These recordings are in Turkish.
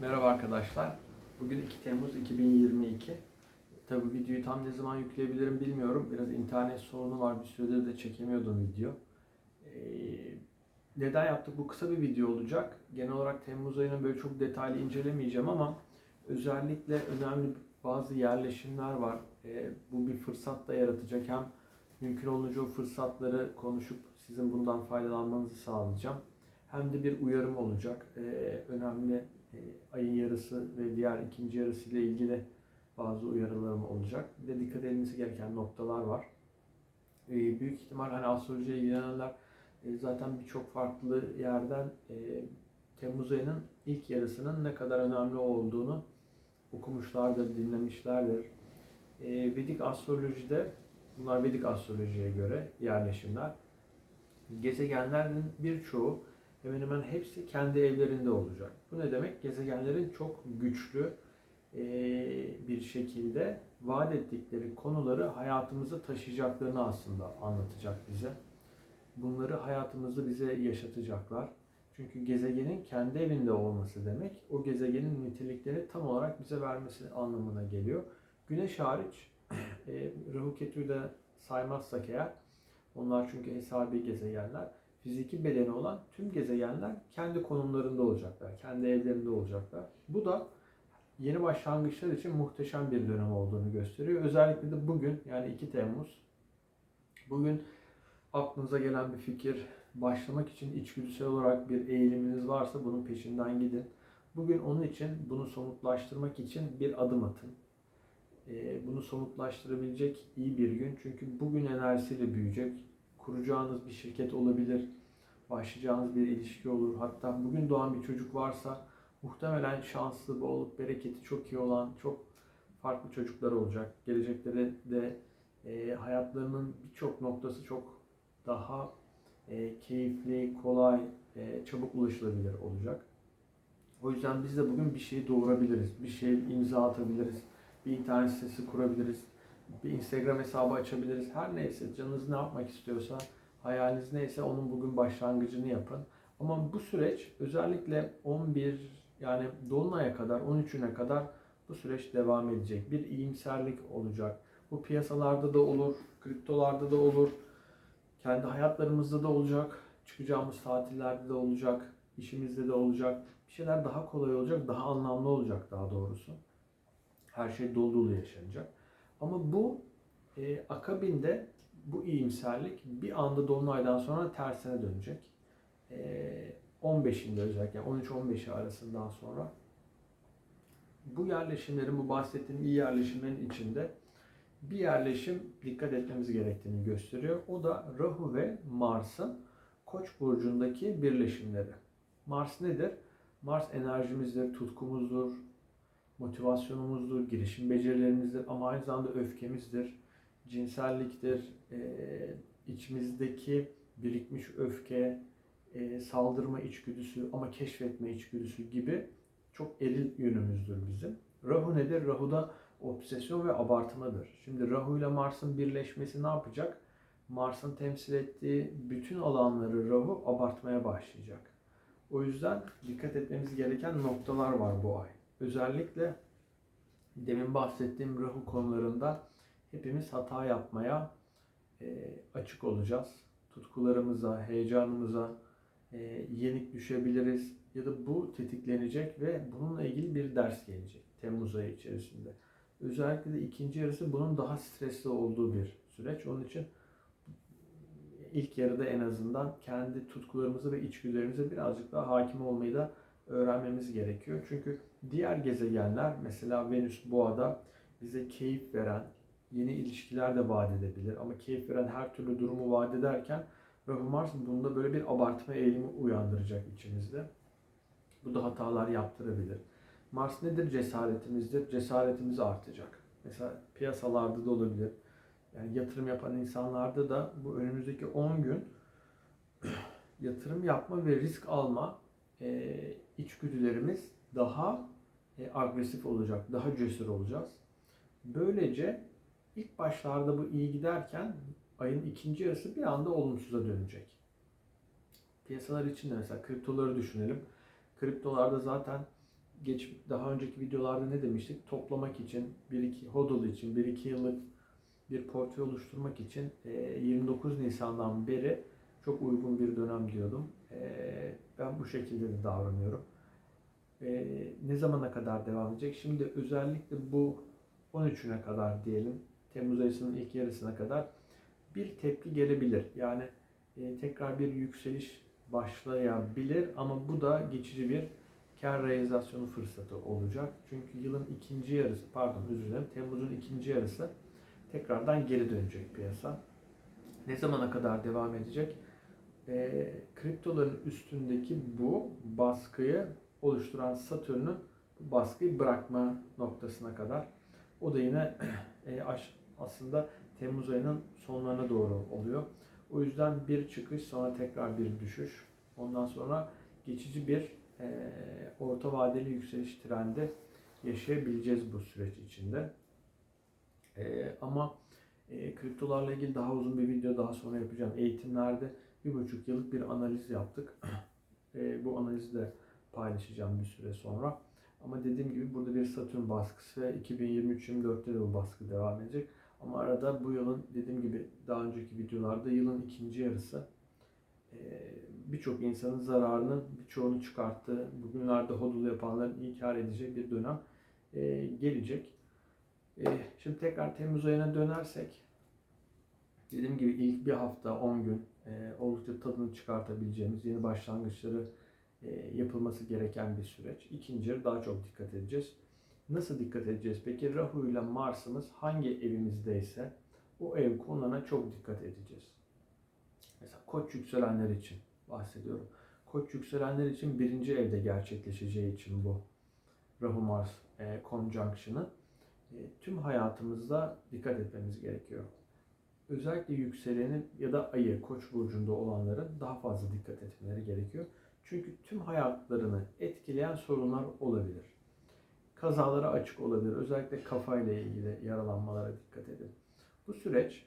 Merhaba arkadaşlar. Bugün 2 Temmuz 2022. Tabi videoyu tam ne zaman yükleyebilirim bilmiyorum. Biraz internet sorunu var. Bir süredir de çekemiyordum video. Ee, neden yaptık? Bu kısa bir video olacak. Genel olarak Temmuz ayını böyle çok detaylı incelemeyeceğim ama özellikle önemli bazı yerleşimler var. Ee, bu bir fırsat da yaratacak. Hem mümkün olunca o fırsatları konuşup sizin bundan faydalanmanızı sağlayacağım. Hem de bir uyarım olacak. Ee, önemli ayın yarısı ve diğer ikinci yarısı ile ilgili bazı uyarılarım olacak. Bir de dikkat edilmesi gereken noktalar var. Ee, büyük ihtimal hani astrolojiye ilgilenenler e, zaten birçok farklı yerden e, Temmuz ayının ilk yarısının ne kadar önemli olduğunu okumuşlardır, dinlemişlerdir. E, Vedik astrolojide, bunlar Vedik astrolojiye göre yerleşimler, gezegenlerin birçoğu hemen hemen hepsi kendi evlerinde olacak. Bu ne demek? Gezegenlerin çok güçlü e, bir şekilde vaat ettikleri konuları hayatımıza taşıyacaklarını aslında anlatacak bize. Bunları hayatımızda bize yaşatacaklar. Çünkü gezegenin kendi evinde olması demek, o gezegenin nitelikleri tam olarak bize vermesi anlamına geliyor. Güneş hariç, e, Rahu Ketu'yu da saymazsak eğer, onlar çünkü hesabi gezegenler, fiziki bedeni olan tüm gezegenler kendi konumlarında olacaklar, kendi evlerinde olacaklar. Bu da yeni başlangıçlar için muhteşem bir dönem olduğunu gösteriyor. Özellikle de bugün yani 2 Temmuz. Bugün aklınıza gelen bir fikir, başlamak için içgüdüsel olarak bir eğiliminiz varsa bunun peşinden gidin. Bugün onun için bunu somutlaştırmak için bir adım atın. Ee, Bunu somutlaştırabilecek iyi bir gün. Çünkü bugün enerjisiyle büyüyecek. Kuracağınız bir şirket olabilir. Başlayacağınız bir ilişki olur. Hatta bugün doğan bir çocuk varsa muhtemelen şanslı, bolluk, bereketi çok iyi olan çok farklı çocuklar olacak. Gelecekleri de e, hayatlarının birçok noktası çok daha e, keyifli, kolay, e, çabuk ulaşılabilir olacak. O yüzden biz de bugün bir şeyi doğurabiliriz, bir şey imza atabiliriz, bir internet sitesi kurabiliriz, bir Instagram hesabı açabiliriz. Her neyse canınız ne yapmak istiyorsa, hayaliniz neyse onun bugün başlangıcını yapın. Ama bu süreç özellikle 11 yani Dolunay'a kadar, 13'üne kadar bu süreç devam edecek. Bir iyimserlik olacak. Bu piyasalarda da olur, kriptolarda da olur, kendi hayatlarımızda da olacak, çıkacağımız tatillerde de olacak, işimizde de olacak. Bir şeyler daha kolay olacak, daha anlamlı olacak daha doğrusu. Her şey dolu dolu yaşanacak. Ama bu e, akabinde bu iyimserlik bir anda Dolunay'dan sonra tersine dönecek. E, 15'inde özellikle 13-15'i arasından sonra bu yerleşimlerin, bu bahsettiğim iyi yerleşimlerin içinde bir yerleşim dikkat etmemiz gerektiğini gösteriyor. O da Rahu ve Mars'ın Koç burcundaki birleşimleri. Mars nedir? Mars enerjimizdir, tutkumuzdur, motivasyonumuzdur, girişim becerilerimizdir ama aynı zamanda öfkemizdir, cinselliktir, e, içimizdeki birikmiş öfke, e, saldırma içgüdüsü ama keşfetme içgüdüsü gibi çok eril yönümüzdür bizim. Rahu nedir? Rahu da obsesyon ve abartmadır. Şimdi Rahu ile Mars'ın birleşmesi ne yapacak? Mars'ın temsil ettiği bütün alanları Rahu abartmaya başlayacak. O yüzden dikkat etmemiz gereken noktalar var bu ay. Özellikle demin bahsettiğim Rahu konularında hepimiz hata yapmaya e, açık olacağız. Tutkularımıza, heyecanımıza e, yenik düşebiliriz ya da bu tetiklenecek ve bununla ilgili bir ders gelecek Temmuz ayı içerisinde. Özellikle de ikinci yarısı bunun daha stresli olduğu bir süreç. Onun için ilk yarıda en azından kendi tutkularımıza ve içgüdülerimize birazcık daha hakim olmayı da öğrenmemiz gerekiyor. Çünkü diğer gezegenler mesela Venüs Boğa'da bize keyif veren yeni ilişkiler de vaat edebilir. Ama keyif veren her türlü durumu vaat ederken Mars bunda böyle bir abartma eğilimi uyandıracak içimizde. Bu da hatalar yaptırabilir. Mars nedir? Cesaretimizdir. Cesaretimiz artacak. Mesela piyasalarda da olabilir. Yani yatırım yapan insanlarda da bu önümüzdeki 10 gün yatırım yapma ve risk alma e, içgüdülerimiz daha e, agresif olacak, daha cesur olacağız. Böylece ilk başlarda bu iyi giderken ayın ikinci yarısı bir anda olumsuza dönecek. Piyasalar için de mesela kriptoları düşünelim. Kriptolarda zaten geç daha önceki videolarda ne demiştik? Toplamak için, 1-2 hodl için, 1-2 yıllık bir portföy oluşturmak için e, 29 Nisan'dan beri çok uygun bir dönem diyordum. E, ben bu şekilde de davranıyorum. E, ne zamana kadar devam edecek? Şimdi özellikle bu 13'üne kadar diyelim, Temmuz ayısının ilk yarısına kadar bir tepki gelebilir. Yani e, tekrar bir yükseliş başlayabilir ama bu da geçici bir kar realizasyonu fırsatı olacak. Çünkü yılın ikinci yarısı, pardon özür dilerim, Temmuz'un ikinci yarısı tekrardan geri dönecek piyasa. Ne zamana kadar devam edecek? E, kriptoların üstündeki bu baskıyı oluşturan Satürn'ün baskıyı bırakma noktasına kadar. O da yine e, aslında Temmuz ayının sonlarına doğru oluyor. O yüzden bir çıkış sonra tekrar bir düşüş. Ondan sonra geçici bir e, orta vadeli yükseliş trendi yaşayabileceğiz bu süreç içinde. E, ama e, kriptolarla ilgili daha uzun bir video daha sonra yapacağım. Eğitimlerde bir buçuk yıllık bir analiz yaptık. E, bu analizi de paylaşacağım bir süre sonra. Ama dediğim gibi burada bir Satürn baskısı ve 2023-24'te de bu baskı devam edecek. Ama arada bu yılın dediğim gibi daha önceki videolarda yılın ikinci yarısı birçok insanın zararını birçoğunu çıkarttı. Bugünlerde hodul yapanların iyi kar edeceği bir dönem gelecek. Şimdi tekrar Temmuz ayına dönersek dediğim gibi ilk bir hafta 10 gün oldukça tadını çıkartabileceğimiz yeni başlangıçları yapılması gereken bir süreç. İkinci daha çok dikkat edeceğiz. Nasıl dikkat edeceğiz? Peki Rahu ile Mars'ımız hangi evimizdeyse o ev konularına çok dikkat edeceğiz. Mesela koç yükselenler için bahsediyorum. Koç yükselenler için birinci evde gerçekleşeceği için bu Rahu Mars e, conjunction'ı e, tüm hayatımızda dikkat etmemiz gerekiyor. Özellikle yükselenin ya da ayı koç burcunda olanların daha fazla dikkat etmeleri gerekiyor. Çünkü tüm hayatlarını etkileyen sorunlar olabilir. Kazalara açık olabilir. Özellikle kafayla ilgili yaralanmalara dikkat edin. Bu süreç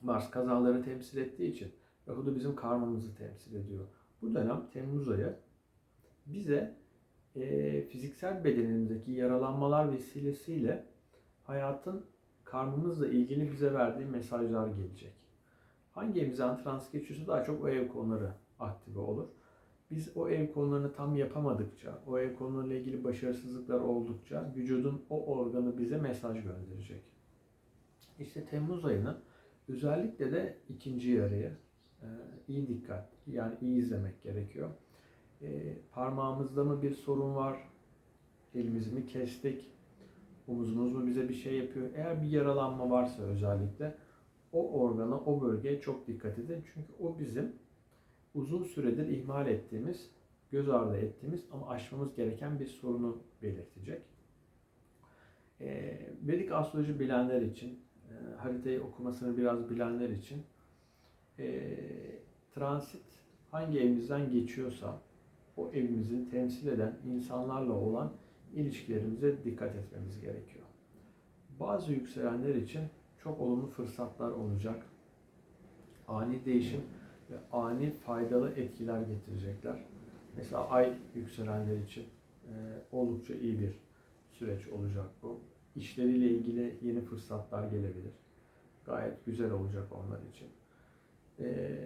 Mars kazaları temsil ettiği için Rahu da bizim karmamızı temsil ediyor. Bu dönem Temmuz ayı bize e, fiziksel bedenimizdeki yaralanmalar vesilesiyle hayatın karmamızla ilgili bize verdiği mesajlar gelecek. Hangi evimize antrans geçiyorsa daha çok o ev konuları aktive olur. Biz o ev konularını tam yapamadıkça, o ev konularıyla ilgili başarısızlıklar oldukça vücudun o organı bize mesaj gönderecek. İşte Temmuz ayının özellikle de ikinci yarıya e, iyi dikkat, yani iyi izlemek gerekiyor. E, parmağımızda mı bir sorun var? Elimizi mi kestik? Omuzumuz mu bize bir şey yapıyor? Eğer bir yaralanma varsa özellikle o organa, o bölgeye çok dikkat edin. Çünkü o bizim uzun süredir ihmal ettiğimiz, göz ardı ettiğimiz ama aşmamız gereken bir sorunu belirtecek. E, Vedik astroloji bilenler için, e, haritayı okumasını biraz bilenler için e, transit hangi evimizden geçiyorsa o evimizin temsil eden insanlarla olan ilişkilerimize dikkat etmemiz gerekiyor. Bazı yükselenler için çok olumlu fırsatlar olacak. Ani değişim ani faydalı etkiler getirecekler. Mesela ay yükselenler için e, oldukça iyi bir süreç olacak bu. İşleriyle ilgili yeni fırsatlar gelebilir. Gayet güzel olacak onlar için. E,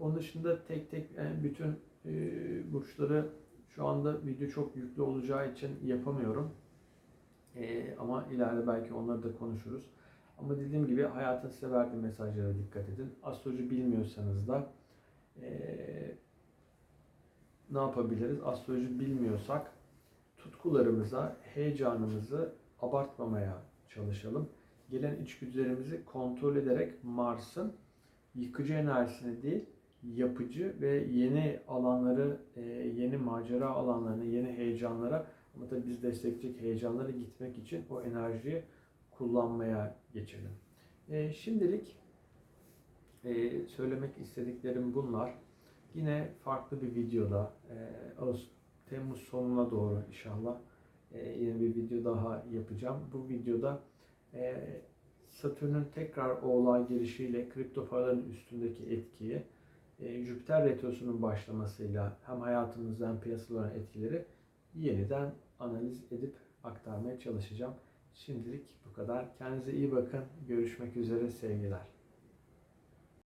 onun dışında tek tek yani bütün e, burçları şu anda video çok yüklü olacağı için yapamıyorum. E, ama ileride belki onları da konuşuruz. Ama dediğim gibi hayatın size verdiği mesajlara dikkat edin. Astroloji bilmiyorsanız da e, ne yapabiliriz? Astroloji bilmiyorsak tutkularımıza, heyecanımızı abartmamaya çalışalım. Gelen içgüdülerimizi kontrol ederek Mars'ın yıkıcı enerjisini değil, yapıcı ve yeni alanları, yeni macera alanlarını, yeni heyecanlara ama tabii biz destekleyecek heyecanlara gitmek için o enerjiyi kullanmaya geçelim. E, şimdilik e, söylemek istediklerim bunlar. Yine farklı bir videoda e, Ağustos, Temmuz sonuna doğru inşallah e, yine bir video daha yapacağım. Bu videoda e, Satürn'ün tekrar Oğlağa girişiyle kripto paraların üstündeki etkiyi, e, Jüpiter retrosunun başlamasıyla hem hayatımızda hem piyasaların etkileri yeniden analiz edip aktarmaya çalışacağım. Şimdilik bu kadar. Kendinize iyi bakın. Görüşmek üzere sevgiler.